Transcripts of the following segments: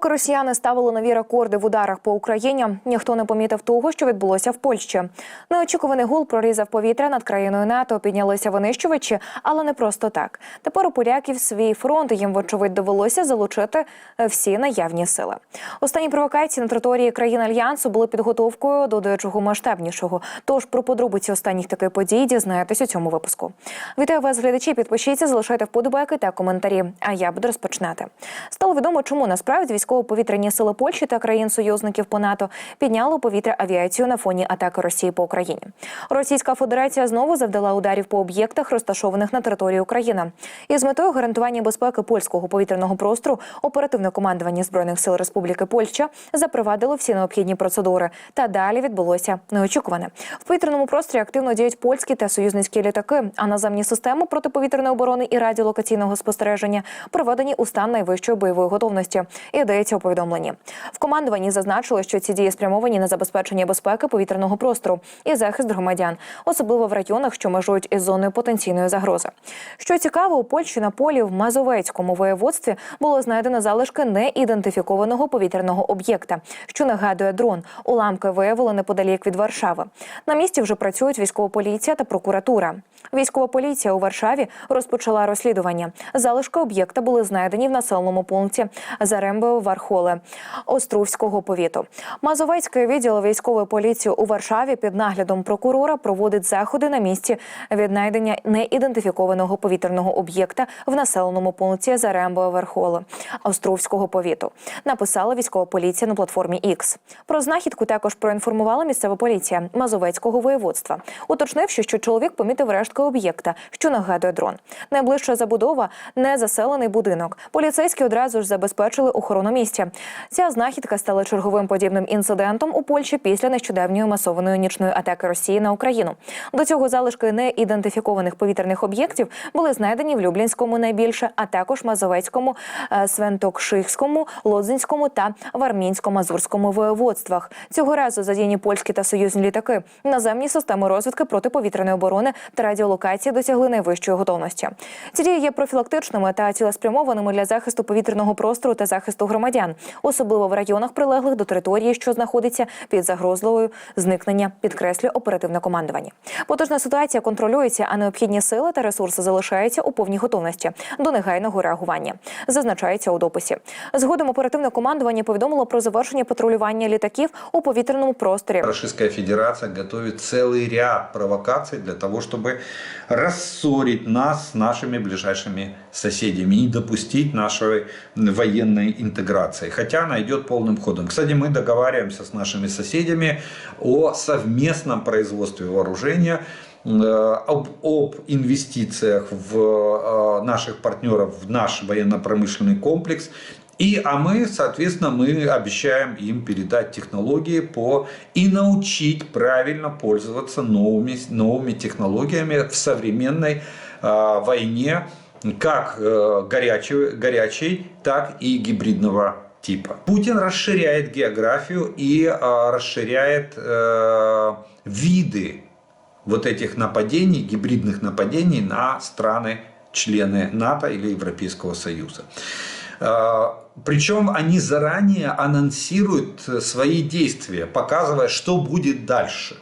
Поки росіяни ставили нові рекорди в ударах по Україні, ніхто не помітив того, що відбулося в Польщі. Неочікуваний гул прорізав повітря над країною НАТО. Піднялися винищувачі, але не просто так. Тепер у поляків свій фронт їм, вочевидь, довелося залучити е, всі наявні сили. Останні провокації на території країн альянсу були підготовкою до дечого масштабнішого. Тож про подробиці останніх таких подій дізнаєтесь у цьому випуску. Вітаю вас, глядачі. Підпишіться, залишайте вподобайки та коментарі. А я буду розпочинати. Стало відомо, чому насправді військово-повітряні сили Польщі та країн-союзників по НАТО підняли у повітря авіацію на фоні атаки Росії по Україні. Російська Федерація знову завдала ударів по об'єктах, розташованих на території України. І з метою гарантування безпеки польського повітряного простору оперативне командування збройних сил Республіки Польща запровадило всі необхідні процедури. Та далі відбулося неочікуване. В повітряному просторі активно діють польські та союзницькі літаки. А наземні системи протиповітряної оборони і радіолокаційного спостереження проведені у стан найвищої бойової готовності. Йдеться у повідомленні. В командуванні зазначили, що ці дії спрямовані на забезпечення безпеки повітряного простору і захист громадян, особливо в районах, що межують із зоною потенційної загрози. Що цікаво, у Польщі на полі в Мазовецькому воєводстві було знайдено залишки неідентифікованого повітряного об'єкта, що нагадує дрон. Уламки виявили неподалік від Варшави. На місці вже працюють військова поліція та прокуратура. Військова поліція у Варшаві розпочала розслідування. Залишки об'єкта були знайдені в населеному пункті Зарембо Вархоле Острувського повіту. Мазовецький відділ військової поліції у Варшаві під наглядом прокурора проводить заходи на місці віднайдення неідентифікованого повітряного об'єкта в населеному пункті Зарембо Верхоле Острувського повіту. Написала військова поліція на платформі X. Про знахідку також проінформувала місцева поліція Мазовецького воєводства, уточнивши, що чоловік помітив рештки об'єкта, що нагадує дрон. Найближча забудова незаселений будинок. Поліцейські одразу ж забезпечили охорону місця. Ця знахідка стала черговим подібним інцидентом у Польщі після нещодавньої масованої нічної атаки Росії на Україну. До цього залишки неідентифікованих повітряних об'єктів були знайдені в Люблінському найбільше, а також Мазовецькому, е, Свентокшихському, Лодзинському та Вармінсько-Мазурському воєводствах. Цього разу задіяні польські та союзні літаки. Наземні системи розвідки протиповітряної оборони та радіолокації досягли найвищої готовності. Ці дії є профілактичними та цілеспрямованими для захисту повітряного простору та захисту громадян, особливо в районах, прилеглих до території, що знаходиться під загрозливою зникнення, підкреслює оперативне командування. Потужна ситуація контролюється, а необхідні сили та ресурси залишаються у повній готовності до негайного реагування. Зазначається у дописі. Згодом оперативне командування повідомило про завершення патрулювання літаків у повітряному просторі. Российская Федерация готовит целый ряд провокаций для того, чтобы рассорить нас с нашими ближайшими соседями не допустить нашей военной интеграции. Хотя она идет полным ходом. Кстати, мы договариваемся с нашими соседями о совместном производстве вооружения э, об, об инвестициях в э, наших партнеров в наш военно-промышленный комплекс и, а мы, соответственно, мы обещаем им передать технологии по и научить правильно пользоваться новыми, новыми технологиями в современной э, войне, как э, горячей, горячей, так и гибридного типа. Путин расширяет географию и э, расширяет э, виды вот этих нападений, гибридных нападений на страны члены НАТО или Европейского Союза. Причем они заранее анонсируют свои действия, показывая, что будет дальше.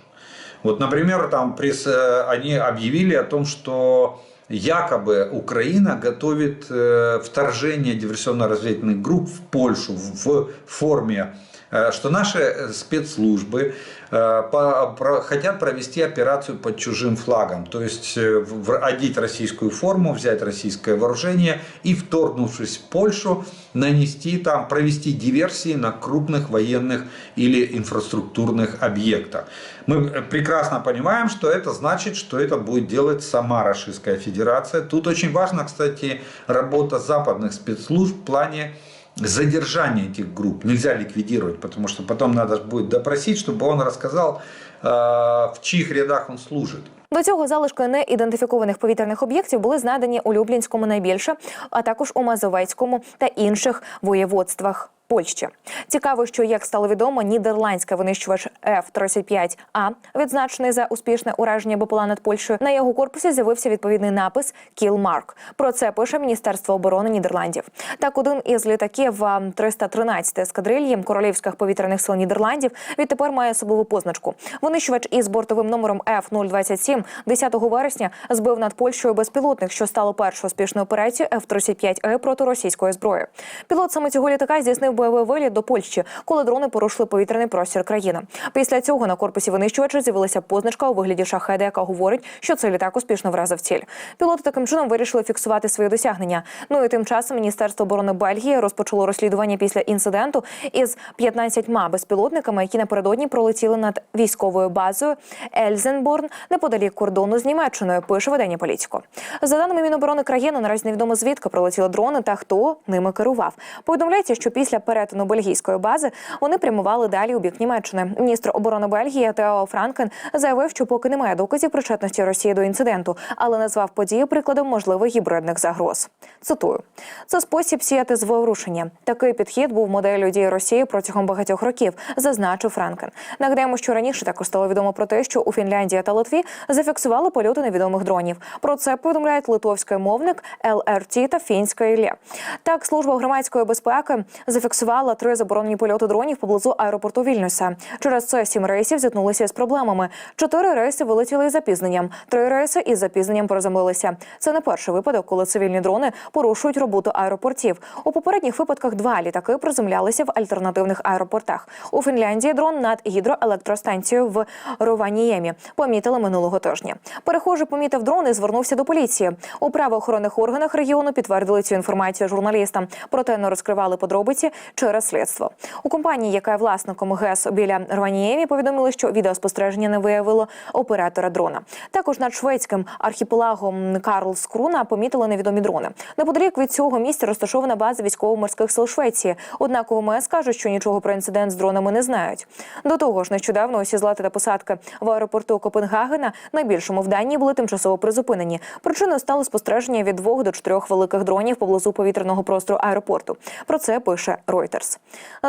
Вот, например, там пресс, они объявили о том, что якобы Украина готовит э, вторжение диверсионно-разведывательных групп в Польшу в форме э, что наши спецслужбы э, по- про- хотят провести операцию под чужим флагом, то есть э, одеть российскую форму, взять российское вооружение и, вторгнувшись в Польшу, нанести там, провести диверсии на крупных военных или инфраструктурных объектах. Мы э, прекрасно понимаем, что это значит, что это будет делать сама Российская Федерация. Тут очень важна, кстати, работа западных спецслужб в плане задержание этих групп нельзя ликвидировать, потому что потом надо будет допросить, чтобы он рассказал, э, в чьих рядах он служит. До цього залишки неідентифікованих повітряних об'єктів були знайдені у Люблінському найбільше, а також у Мазовецькому та інших воєводствах. Польщі. Цікаво, що як стало відомо, нідерландський винищувач F-35A, відзначений за успішне ураження БПЛА над Польщею. На його корпусі з'явився відповідний напис «Kill Mark». Про це пише Міністерство оборони Нідерландів. Так, один із літаків а, 313 ескадрильї королівських повітряних сил Нідерландів відтепер має особливу позначку. Винищувач із бортовим номером F-027 10 вересня збив над Польщею безпілотник, що стало першою успішною операцією F-35E проти російської зброї. Пілот саме цього літака здійснив бойовий виліт до Польщі, коли дрони порушили повітряний простір країни. Після цього на корпусі винищувача з'явилася позначка у вигляді шахеда, яка говорить, що цей літак успішно вразив ціль. Пілоти таким чином вирішили фіксувати свої досягнення. Ну і тим часом Міністерство оборони Бельгії розпочало розслідування після інциденту із 15 безпілотниками, які напередодні пролетіли над військовою базою Ельзенборн неподалік кордону з Німеччиною. Пише видання Політіко. За даними Міноборони країни, наразі невідомо звідки прилетіли дрони та хто ними керував. Повідомляється, що після перетину бельгійської бази вони прямували далі у бік Німеччини. Міністр оборони Бельгії Тео Франкен заявив, що поки немає доказів причетності Росії до інциденту, але назвав події прикладом можливих гібридних загроз. Цитую: це спосіб сіяти зворушення. Такий підхід був моделлю дії Росії протягом багатьох років, зазначив Франкен. Нагадаємо, що раніше також стало відомо про те, що у Фінляндії та Литві зафіксували польоти невідомих дронів. Про це повідомляють литовський мовник ЛРТ та фінська ІЛЄ. Так, служба громадської безпеки зафіксувала три заборонені польоти дронів поблизу аеропорту Вільнюса. Через це сім рейсів зіткнулися з проблемами. Чотири рейси вилетіли із запізненням, три рейси із запізненням приземлилися. Це не перший випадок, коли цивільні дрони порушують роботу аеропортів. У попередніх випадках два літаки приземлялися в альтернативних аеропортах. У Фінляндії дрон над гідроелектростанцією в Рованіємі помітили минулого тижня. Перехожий помітив дрон і звернувся до поліції. У правоохоронних органах регіону підтвердили цю інформацію журналістам, проте не розкривали подробиці через слідство. У компанії, яка є власником ГЕС біля Рваніємі, повідомили, що відеоспостереження не виявило оператора дрона. Також над шведським архіпелагом Карлскруна помітили невідомі дрони. Неподалік від цього місця розташована база військово-морських сил Швеції. Однак у ВМС кажуть, що нічого про інцидент з дронами не знають. До того ж, нещодавно усі злети та посадки в аеропорту Копенгагена найбільшому в Данії були тимчасово призупинені. Причиною стало спостереження від двох до чотирьох великих дронів поблизу повітряного простору аеропорту. Про це пише Reuters.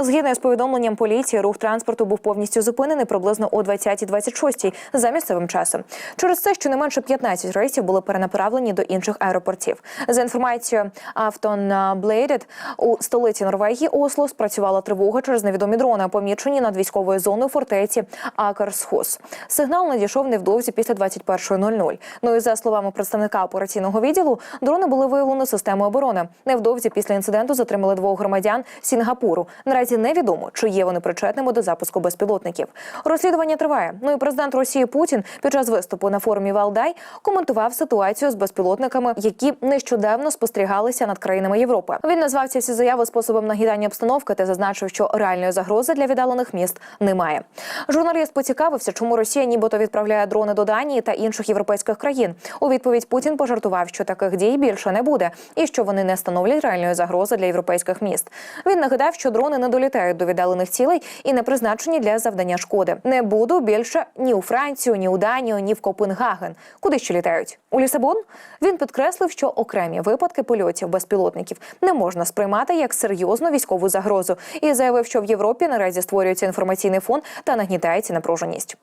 Згідно з повідомленням поліції, рух транспорту був повністю зупинений приблизно о 20.26 за місцевим часом. Через це щонайменше 15 рейсів були перенаправлені до інших аеропортів. За інформацією Автон Блейдед, у столиці Норвегії Осло спрацювала тривога через невідомі дрони, помічені над військовою зоною фортеці Акерсхос. Сигнал надійшов невдовзі після 21.00. Ну і за словами представника операційного відділу, дрони були виявлені системою оборони. Невдовзі після інциденту затримали двох громадян Сінгапуру. Наразі невідомо, чи є вони причетними до запуску безпілотників. Розслідування триває. Ну і президент Росії Путін під час виступу на форумі Валдай коментував ситуацію з безпілотниками, які нещодавно спостерігалися над країнами Європи. Він назвав ці всі заяви способом нагідання обстановки та зазначив, що реальної загрози для віддалених міст немає. Журналіст поцікавився, чому Росія нібито відправляє дрони до Данії та інших європейських країн. У відповідь Путін пожартував, що таких дій більше не буде, і що вони не становлять реальної загрози для європейських міст. Він нагадав, що дрони не долітають до віддалених цілей і не призначені для завдання шкоди. Не буду більше ні у Францію, ні у Данію, ні в Копенгаген. Куди ще літають? У Лісабон? Він підкреслив, що окремі випадки польотів безпілотників не можна сприймати як серйозну військову загрозу, і заявив, що в Європі наразі створюється інформаційний фон та нагнітається напруженість.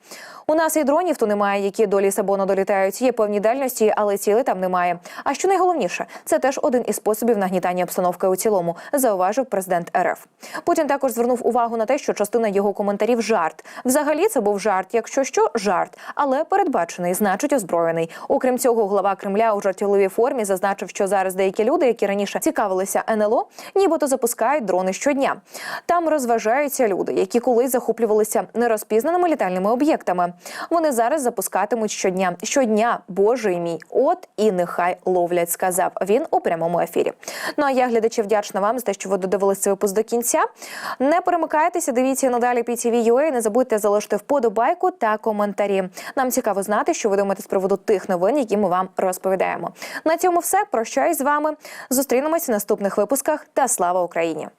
У нас і дронів то немає, які до Лісабону долітають. Є певні дальності, але ціли там немає. А що найголовніше, це теж один із способів нагнітання обстановки у цілому, зауважив президент РФ. Путін також звернув увагу на те, що частина його коментарів жарт. Взагалі це був жарт, якщо що, жарт, але передбачений, значить озброєний. Окрім цього, глава Кремля у жартівливій формі зазначив, що зараз деякі люди, які раніше цікавилися НЛО, нібито запускають дрони щодня. Там розважаються люди, які колись захоплювалися нерозпізнаними літальними об'єктами. Вони зараз запускатимуть щодня. Щодня, боже мій, от і нехай ловлять, сказав він у прямому ефірі. Ну а я глядачі вдячна вам за те, що ви додивилися випуск до кінця. Не перемикайтеся, дивіться надалі PTV.ua, Не забудьте залишити вподобайку та коментарі. Нам цікаво знати, що ви думаєте з приводу тих новин, які ми вам розповідаємо. На цьому все прощаюсь з вами. Зустрінемось в наступних випусках. Та слава Україні!